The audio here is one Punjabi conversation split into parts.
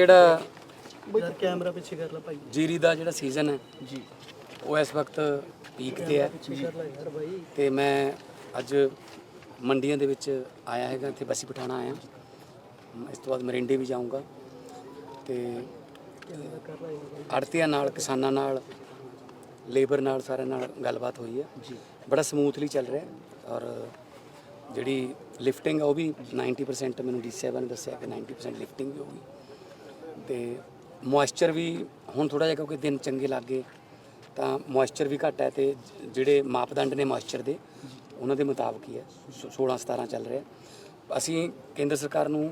ਜਿਹੜਾ ਯਾਰ ਕੈਮਰਾ ਪਿੱਛੇ ਕਰ ਲੈ ਭਾਈ। ਜੀਰੀ ਦਾ ਜਿਹੜਾ ਸੀਜ਼ਨ ਹੈ ਜੀ। ਉਹ ਇਸ ਵਕਤ ਪੀਕ ਤੇ ਹੈ। ਪਿੱਛੇ ਕਰ ਲੈ ਯਾਰ ਭਾਈ ਤੇ ਮੈਂ ਅੱਜ ਮੰਡੀਆਂ ਦੇ ਵਿੱਚ ਆਇਆ ਹੈਗਾ ਇੱਥੇ ਬਸੀ ਪਠਾਣਾ ਆਇਆ। ਇਸ ਤੋਂ ਬਾਅਦ ਮਰਿੰਡੇ ਵੀ ਜਾਊਂਗਾ। ਤੇ ਆੜਤੀਆਂ ਨਾਲ ਕਿਸਾਨਾਂ ਨਾਲ ਲੇਬਰ ਨਾਲ ਸਾਰਿਆਂ ਨਾਲ ਗੱਲਬਾਤ ਹੋਈ ਹੈ। ਜੀ। ਬੜਾ ਸਮੂਥਲੀ ਚੱਲ ਰਿਹਾ ਔਰ ਜਿਹੜੀ ਲਿਫਟਿੰਗ ਹੈ ਉਹ ਵੀ 90% ਮੈਨੂੰ ਡੀ ਸਾਹਿਬਾਂ ਨੇ ਦੱਸਿਆ ਕਿ 90% ਲਿਫਟਿੰਗ ਵੀ ਹੋਊਗੀ। ਤੇ ਮੋਇਸਚਰ ਵੀ ਹੁਣ ਥੋੜਾ ਜਿਹਾ ਕਿਉਂਕਿ ਦਿਨ ਚੰਗੇ ਲੱਗ ਗਏ, ਤਾਂ ਮੋਇਸਚਰ ਵੀ ਘੱਟ ਹੈ ਤੇ ਜਿਹੜੇ ਮਾਪਦੰਡ ਨੇ ਮੋਇਸਚਰ ਦੇ, ਉਹਨਾਂ ਦੇ ਮੁਤਾਬਕ ਹੀ ਹੈ 16 17 ਚੱਲ ਰਿਹਾ। ਅਸੀਂ ਕੇਂਦਰ ਸਰਕਾਰ ਨੂੰ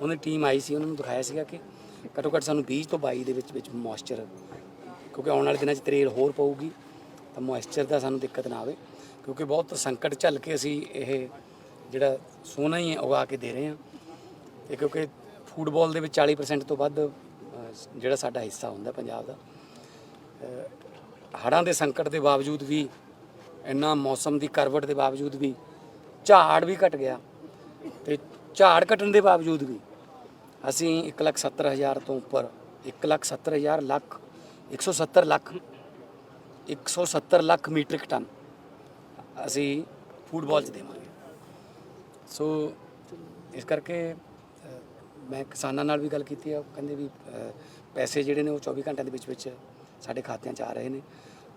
ਉਹਨਾਂ ਦੀ ਟੀਮ ਆਈ ਸੀ, ਉਹਨਾਂ ਨੂੰ ਦਿਖਾਇਆ ਸੀਗਾ ਕਿ ਘੱਟੋ ਘੱਟ ਸਾਨੂੰ 20 ਤੋਂ 22 ਦੇ ਵਿੱਚ ਵਿੱਚ ਮੋਇਸਚਰ ਕਿਉਂਕਿ ਆਉਣ ਵਾਲੇ ਦਿਨਾਂ 'ਚ ਤਰੇਲ ਹੋਰ ਪਊਗੀ, ਤਾਂ ਮੋਇਸਚਰ ਦਾ ਸਾਨੂੰ ਦਿੱਕਤ ਨਾ ਆਵੇ, ਕਿਉਂਕਿ ਬਹੁਤ ਸੰਕਟ ਝੱਲ ਕੇ ਅਸੀਂ ਇਹ ਜਿਹੜਾ ਸੋਨਾ ਹੀ, ਉਗਾ ਕੇ ਦੇ ਰਹੇ ਹਾਂ। ਤੇ ਕਿਉਂਕਿ ਫੁੱਟਬਾਲ ਦੇ ਵਿੱਚ 40% ਤੋਂ ਵੱਧ ਜਿਹੜਾ ਸਾਡਾ ਹਿੱਸਾ ਹੁੰਦਾ ਪੰਜਾਬ ਦਾ। ਹੜਾਂ ਦੇ ਸੰਕਟ ਦੇ ਬਾਵਜੂਦ ਵੀ, ਇੰਨਾ ਮੌਸਮ ਦੀ ਕਰਵਟ ਦੇ ਬਾਵਜੂਦ ਵੀ, ਝਾੜ ਵੀ ਘਟ ਗਿਆ। ਤੇ ਝਾੜ ਘਟਣ ਦੇ ਬਾਵਜੂਦ ਵੀ, ਅਸੀਂ 170000 ਤੋਂ ਉੱਪਰ 170000 ਲੱਖ 170 ਲੱਖ 170 ਲੱਖ ਮੀਟ੍ਰਿਕ ਟਨ ਅਸੀਂ ਫੂਡਬਾਲ ਚ ਦੇਵਾਂਗੇ। ਸੋ, ਇਸ ਕਰਕੇ ਮੈਂ ਕਿਸਾਨਾਂ ਨਾਲ ਵੀ ਗੱਲ ਕੀਤੀ ਆ, ਉਹ ਕਹਿੰਦੇ ਵੀ ਪੈਸੇ ਜਿਹੜੇ ਨੇ ਉਹ 24 ਘੰਟਿਆਂ ਦੇ ਵਿੱਚ ਵਿੱਚ ਸਾਡੇ ਖਾਤਿਆਂ 'ਚ ਆ ਰਹੇ ਨੇ।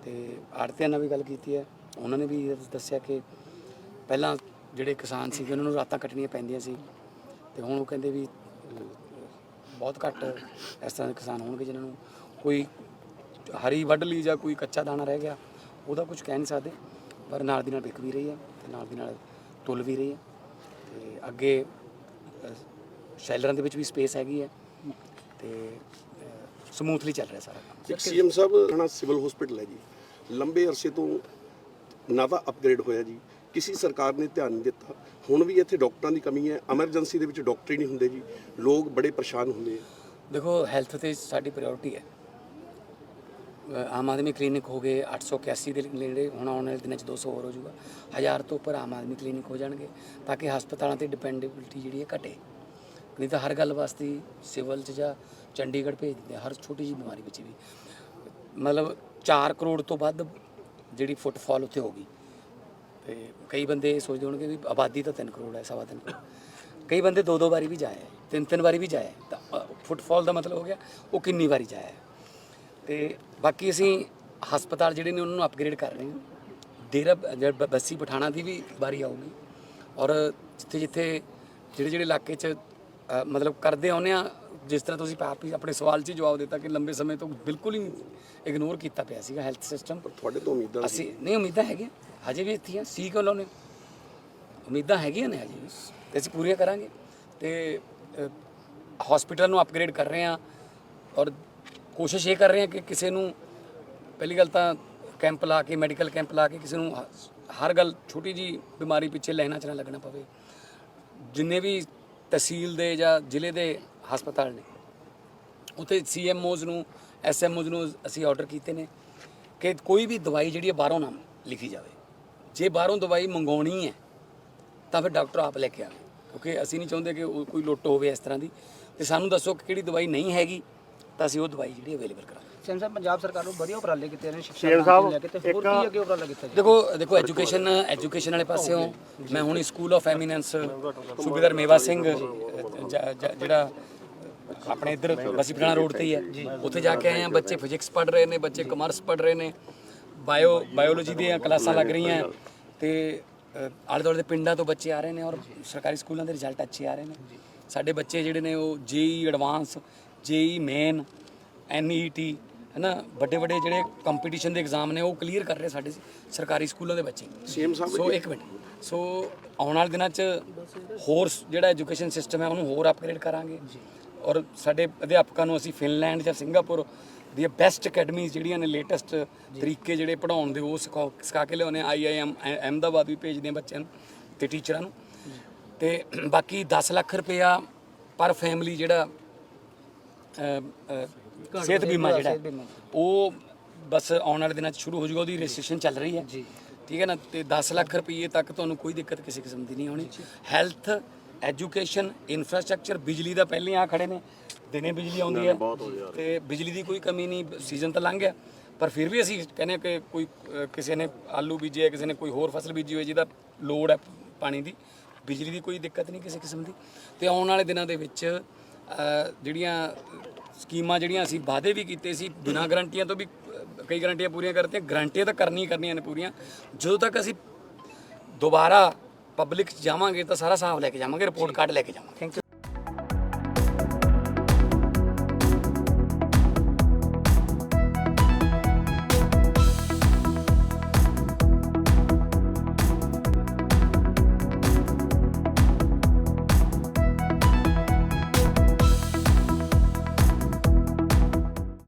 ਤੇ ਆੜਤੀਆਂ ਨਾਲ ਵੀ ਗੱਲ ਕੀਤੀ ਹੈ ਉਹਨਾਂ ਨੇ ਵੀ ਦੱਸਿਆ ਕਿ ਪਹਿਲਾਂ ਜਿਹੜੇ ਕਿਸਾਨ ਸੀਗੇ, ਉਹਨਾਂ ਨੂੰ ਰਾਤਾਂ ਕੱਟਣੀਆਂ ਪੈਂਦੀਆਂ ਸੀ। ਤੇ ਹੁਣ ਉਹ ਕਹਿੰਦੇ ਵੀ, ਬਹੁਤ ਘੱਟ ਇਸ ਤਰ੍ਹਾਂ ਦੇ ਕਿਸਾਨ ਹੋਣਗੇ ਜਿਨ੍ਹਾਂ ਨੂੰ ਕੋਈ ਹਰੀ ਵੱਢ ਲਈ ਜਾਂ ਕੋਈ ਕੱਚਾ ਦਾਣਾ ਰਹਿ ਗਿਆ, ਉਹਦਾ ਕੁਝ ਕਹਿ ਨਹੀਂ ਸਕਦੇ। ਪਰ ਨਾਲ ਦੀ ਨਾਲ ਵਿਕ ਵੀ ਰਹੀ ਹੈ ਤੇ ਨਾਲ ਦੀ ਨਾਲ ਤੁਲ ਵੀ ਰਹੀ ਹੈ ਤੇ ਅੱਗੇ ਸ਼ੈਲਰਾਂ ਦੇ ਵਿੱਚ ਵੀ ਸਪੇਸ ਹੈਗੀ ਹੈ ਤੇ ਸਮੂਥਲੀ ਚੱਲ ਰਿਹਾ ਸਾਰਾ ਕੰਮ। ਇੱਕ ਸੀਐਮ ਸਾਹਿਬ ਹਣਾ ਸਿਵਲ ਹਸਪੀਟਲ ਹੈ ਜੀ। ਲੰਬੇ ਅਰਸੇ ਤੋਂ ਨਾ ਤਾਂ ਅਪਗ੍ਰੇਡ ਹੋਇਆ ਜੀ। ਕਿਸੇ ਸਰਕਾਰ ਨੇ ਧਿਆਨ ਨਹੀਂ ਦਿੱਤਾ। ਹੁਣ ਵੀ ਇੱਥੇ ਡਾਕਟਰਾਂ ਦੀ ਕਮੀ ਹੈ। ਐਮਰਜੈਂਸੀ ਦੇ ਵਿੱਚ ਡਾਕਟਰ ਹੀ ਨਹੀਂ ਹੁੰਦੇ ਜੀ। ਲੋਕ ਬੜੇ ਪਰੇਸ਼ਾਨ ਹੁੰਦੇ ਆ। ਦੇਖੋ ਹੈਲਥ ਤੇ ਸਾਡੀ ਪ੍ਰਾਇੋਰਟੀ ਹੈ। ਆਮ ਆਦਮੀ ਕਲੀਨਿਕ ਹੋ ਗਏ 881 ਦੇ ਨੇੜੇ ਹੁਣ ਆਉਣ ਵਾਲੇ ਦਿਨਾਂ 'ਚ 200 ਹੋਰ ਹੋ ਜਾਊਗਾ। ਹਜ਼ਾਰ ਤੋਂ ਉੱਪਰ ਆਮ ਆਦਮੀ ਕਲੀਨਿਕ ਹੋ ਜਾਣਗੇ ਤਾਂ ਕਿ ਹਸਪਤਾਲਾਂ ਤੇ ਡਿਪੈਂਡੇਬਿਲਟੀ ਜਿਹੜੀ ਹੈ ਘਟੇ। ਨਹੀਂ ਤਾਂ ਹਰ ਗੱਲ ਵਾਸਤੇ ਸਿਵਲ 'ਚ ਜਾਂ ਚੰਡੀਗੜ੍ਹ ਭੇਜ ਦਿੰਦੇ ਆ, ਹਰ ਛੋਟੀ ਜਿਹੀ ਬਿਮਾਰੀ ਵਿੱਚ ਵੀ। ਮਤਲਬ 4 ਕਰੋੜ ਤੋਂ ਵੱਧ ਜਿਹੜੀ ਫੁੱਟਫਾਲ ਉੱਥੇ ਹੋ ਗਈ। ਤੇ ਕਈ ਬੰਦੇ ਇਹ ਸੋਚਦੇ ਹੋਣਗੇ ਵੀ ਆਬਾਦੀ ਤਾਂ 3 ਕਰੋੜ ਹੈ ਸਵਾ ਤਿੰਨ ਕਰੋੜ। ਕਈ ਬੰਦੇ ਦੋ ਦੋ ਵਾਰੀ ਵੀ ਜਾਏ ਹੈ, ਤਿੰਨ ਤਿੰਨ ਵਾਰੀ ਵੀ ਜਾਏ ਹੈ। ਤਾਂ ਫੁੱਟਫਾਲ ਦਾ ਮਤਲਬ ਹੋ ਗਿਆ ਉਹ ਕਿੰਨੀ ਵਾਰੀ ਜਾਇਆ ਹੈ। ਤੇ ਬਾਕੀ ਅਸੀਂ ਹਸਪਤਾਲ ਜਿਹੜੇ ਨੇ ਉਹਨਾਂ ਨੂੰ ਅਪਗ੍ਰੇਡ ਕਰ ਰਹੇ ਹਾਂ। ਡੇਰਾ ਜਿਹੜਾ ਬ- ਬੱਸੀ ਪਠਾਣਾ ਦੀ ਵੀ ਵਾਰੀ ਆਊਗੀ। ਔਰ ਜਿੱਥੇ ਜਿੱਥੇ ਜਿਹੜੇ ਜਿਹੜੇ ਇਲਾਕੇ 'ਚ ਮਤਲਬ ਕਰਦੇ ਆਉਂਦੇ ਆ ਜਿਸ ਤਰ੍ਹਾਂ ਤੁਸੀਂ ਆਪ ਹੀ ਆਪਣੇ ਸਵਾਲ 'ਚ ਹੀ ਜਵਾਬ ਦਿੱਤਾ ਕਿ ਲੰਬੇ ਸਮੇਂ ਤੋਂ ਬਿਲਕੁਲ ਹੀ ਇਗਨੋਰ ਕੀਤਾ ਪਿਆ ਸੀਗਾ ਹੈਲਥ ਸਿਸਟਮ ਤੁਹਾਡੇ ਤੋਂ ਉਮੀਦਾਂ ਅਸੀਂ ਨਹੀਂ ਉਮੀਦਾਂ ਹੈਗੀਆਂ। ਹਜੇ ਵੀ ਇੱਥੇ ਆ ਸੀ ਕਿਉਂ ਲਾਉਨੇ ਉਮੀਦਾਂ ਹੈਗੀਆਂ ਨੇ ਹਜੇ ਵੀ। ਤੇ ਅਸੀਂ ਪੂਰੀਆਂ ਕਰਾਂਗੇ। ਤੇ ਹਸਪੀਟਲ ਨੂੰ ਅਪਗ੍ਰੇਡ ਕਰ ਰਹੇ ਹਾਂ ਔਰ ਕੋਸ਼ਿਸ਼ ਇਹ ਕਰ ਰਹੇ ਹਾਂ ਕਿ ਕਿਸੇ ਨੂੰ ਪਹਿਲੀ ਗੱਲ ਤਾਂ ਕੈਂਪ ਲਾ ਕੇ ਮੈਡੀਕਲ ਕੈਂਪ ਲਾ ਕੇ ਕਿਸੇ ਨੂੰ ਹਰ ਗੱਲ ਛੋਟੀ ਜੀ ਬਿਮਾਰੀ ਪਿੱਛੇ ਲੈਣਾ ਚ ਨਾ ਲੱਗਣਾ ਪਵੇ। ਜਿੰਨੇ ਵੀ ਤਹਿਸੀਲ ਦੇ ਜਾਂ ਜ਼ਿਲ੍ਹੇ ਦੇ ਹਸਪਤਾਲ ਨੇ। ਉੱਥੇ ਸੀਐਮਓਜ਼ ਨੂੰ ਐਸਐਮਓਜ਼ ਨੂੰ ਅਸੀਂ ਆਰਡਰ ਕੀਤੇ ਨੇ ਕਿ ਕੋਈ ਵੀ ਦਵਾਈ ਜਿਹੜੀ ਹੈ ਬਾਹਰੋਂ ਨਾ ਲਿਖੀ ਜਾਵੇ। ਜੇ ਬਾਹਰੋਂ ਦਵਾਈ ਮੰਗਾਉਣੀ ਹੈ, ਤਾਂ ਫਿਰ ਡਾਕਟਰ ਆਪ ਲੈ ਕੇ ਆਵੇ। ਕਿਉਂਕਿ ਅਸੀਂ ਨਹੀਂ ਚਾਹੁੰਦੇ ਕਿ ਉਹ ਕੋਈ ਲੁੱਟ ਹੋਵੇ ਇਸ ਤਰ੍ਹਾਂ ਦੀ। ਤੇ ਸਾਨੂੰ ਦੱਸੋ ਕਿ ਕਿਹੜੀ ਦਵਾਈ ਨਹੀਂ ਹੈਗੀ ਤਾਂ ਅਸੀਂ ਉਹ ਦਵਾਈ ਜਿਹੜੀ ਅਵੇਲੇਬਲ ਕਰਾਂਗੇ। ਸੈਮ ਸਾਹਿਬ ਪੰਜਾਬ ਸਰਕਾਰ ਨੂੰ ਵਧੀਆ ਉਪਰਾਲੇ ਕੀਤੇ ਨੇ ਸਿੱਖਿਆ ਸਾਹਿਬ ਲੈ ਕੇ ਤੇ ਹੋਰ ਕੀ ਅੱਗੇ ਉਪਰਾਲਾ ਕੀਤਾ ਜੀ ਦੇਖੋ ਦੇਖੋ ਐਜੂਕੇਸ਼ਨ ਐਜੂਕੇਸ਼ਨ ਵਾਲੇ ਪਾਸਿਓਂ ਮੈਂ ਹੁਣ ਸਕੂਲ ਆਫ ਐਮੀਨੈਂਸ ਸੂਬੇਦਾਰ ਮੇਵਾ ਸਿੰਘ ਜ- ਜ- ਜਿਹੜਾ ਆਪਣੇ ਇੱਧਰ ਬਸੀ ਪਠਾਣਾ ਰੋਡ ਤੇ ਹੀ ਹੈ ਉੱਥੇ ਜਾ ਕੇ ਆਏ ਆ ਬੱਚੇ ਫਿਜ਼ਿਕਸ ਪੜ੍ਹ ਰਹੇ ਨੇ ਬੱਚੇ ਕਮਰਸ ਪੜ੍ਹ ਰਹੇ ਨੇ ਬਾਇਓ ਬਾਇਓਲੋਜੀ ਦੀਆਂ ਕਲਾਸਾਂ ਲੱਗ ਰਹੀਆਂ। ਤੇ ਅ, ਆਲੇ ਦੁਆਲੇ ਦੇ ਪਿੰਡਾਂ ਤੋਂ ਬੱਚੇ ਆ ਰਹੇ ਨੇ ਔਰ ਸਰਕਾਰੀ ਸਕੂਲਾਂ ਦੇ ਰਿਜ਼ਲਟ ਅੱਛੇ ਆ ਰਹੇ ਨੇ। ਸਾਡੇ ਬੱਚੇ ਜਿਹੜੇ ਨੇ ਉਹ ਜੇਈ ਐਡਵਾਂਸ ਜੇਈ ਮੇਨ ਐਨਈਟੀ ਹੈਨਾ? ਵੱਡੇ ਵੱਡੇ ਜਿਹੜੇ ਕੰਪੀਟੀਸ਼ਨ ਦੇ ਐਗਜ਼ਾਮ ਨੇ ਉਹ ਕਲੀਅਰ ਕਰ ਰਹੇ ਸਾਡੇ ਸਰਕਾਰੀ ਸਕੂਲਾਂ ਦੇ ਬੱਚੇ। ਸੀਐਮ ਸਾਹਿਬ ਸੋ ਇੱਕ ਮਿੰਟ। ਸੋ ਆਉਣ ਵਾਲੇ ਦਿਨਾਂ 'ਚ ਹੋਰ ਜਿਹੜਾ ਐਜੂਕੇਸ਼ਨ ਸਿਸਟਮ ਹੈ ਉਹਨੂੰ ਹੋਰ ਅਪਗ੍ਰੇਡ ਕਰਾਂਗੇ। ਔਰ ਸਾਡੇ ਅਧਿਆਪਕਾਂ ਨੂੰ ਅਸੀਂ ਫਿਨਲੈਂਡ ਜਾਂ ਸਿੰਗਾਪੁਰ ਦੀਆਂ ਬੈਸਟ ਅਕੈਡਮੀਜ਼ ਜਿਹੜੀਆਂ ਨੇ ਲੇਟੈਸਟ ਤਰੀਕੇ ਜਿਹੜੇ ਪੜਾਉਣ ਦੇ ਉਹ ਸਿਖਾ ਸਿਖਾ ਕੇ ਲਿਆਉਂਦੇ ਆਈਆਈਐਮ ਅਹਿਮਦਾਬਾਦ ਵੀ ਭੇਜਦੇ ਹਾਂ ਬੱਚਿਆਂ ਨੂੰ ਤੇ ਟੀਚਰਾਂ ਨੂੰ। ਤੇ ਬਾਕੀ 10 ਲੱਖ ਰੁਪਇਆ ਪਰ ਫੈਮਿਲੀ ਜਿਹੜਾ ਸਿਹਤ ਬੀਮਾ ਜਿਹੜਾ ਉਹ ਬਸ ਆਉਣ ਵਾਲੇ ਦਿਨਾਂ 'ਚ ਸ਼ੁਰੂ ਹੋ ਜਾਊਗਾ ਉਹਦੀ ਰਜਿਸਟ੍ਰੇਸ਼ਨ ਚੱਲ ਰਹੀ ਹੈ। ਜੀ। ਠੀਕ ਹੈ ਨਾ? ਤੇ 10 ਲੱਖ ਰੁਪਏ ਤੱਕ ਤੁਹਾਨੂੰ ਕੋਈ ਦਿੱਕਤ ਕਿਸੇ ਕਿਸਮ ਦੀ ਨਹੀਂ ਹੋਣੀ। ਹੈਲਥ ਐਜੂਕੇਸ਼ਨ ਇਨਫਰਾਸਟ੍ਰਕਚਰ ਬਿਜਲੀ ਦਾ ਪਹਿਲੇ ਆ ਖੜੇ ਨੇ। ਦਿਨੇ ਬਿਜਲੀ ਆਉਂਦੀ ਹੈ। ਤੇ ਬਿਜਲੀ ਦੀ ਕੋਈ ਕਮੀ ਨਹੀਂ ਸੀਜ਼ਨ ਤਾਂ ਲੰਘ ਗਿਆ। ਪਰ ਫਿਰ ਵੀ ਅਸੀਂ ਕਹਿੰਦੇ ਹਾਂ ਕਿ ਕੋਈ ਕਿਸੇ ਨੇ ਆਲੂ ਬੀਜੇ ਕਿਸੇ ਨੇ ਕੋਈ ਹੋਰ ਫਸਲ ਬੀਜੀ ਹੋਈ ਜਿਹਦਾ ਲੋੜ ਹੈ ਪਾਣੀ ਦੀ। ਬਿਜਲੀ ਦੀ ਕੋਈ ਦਿੱਕਤ ਨਹੀਂ ਕਿਸੇ ਕਿਸਮ ਦੀ। ਤੇ ਆਉਣ ਵਾਲੇ ਦਿਨਾਂ ਦੇ ਵਿੱਚ ਜਿਹੜੀਆਂ ਸਕੀਮਾਂ ਜਿਹੜੀਆਂ ਅਸੀਂ ਵਾਅਦੇ ਵੀ ਕੀਤੇ ਸੀ ਬਿਨਾਂ ਗਰੰਟੀਆਂ ਤੋਂ ਵੀ ਕਈ ਗਰੰਟੀਆਂ ਪੂਰੀਆਂ ਕਰਤੀਆਂ ਗਰੰਟੀਆਂ ਤਾਂ ਕਰਨੀ ਕਰਨੀਆਂ ਨੇ ਪੂਰੀਆਂ। ਜਦੋਂ ਤੱਕ ਅਸੀਂ ਦੁਬਾਰਾ ਪਬਲਿਕ 'ਚ ਜਾਵਾਂਗੇ ਤਾਂ ਸਾਰਾ ਹਿਸਾਬ ਲੈ ਕੇ ਜਾਵਾਂਗੇ ਰਿਪੋਰਟ ਕਾਰਡ ਲੈ ਕੇ ਜਾਵਾਂਗੇ। Thank you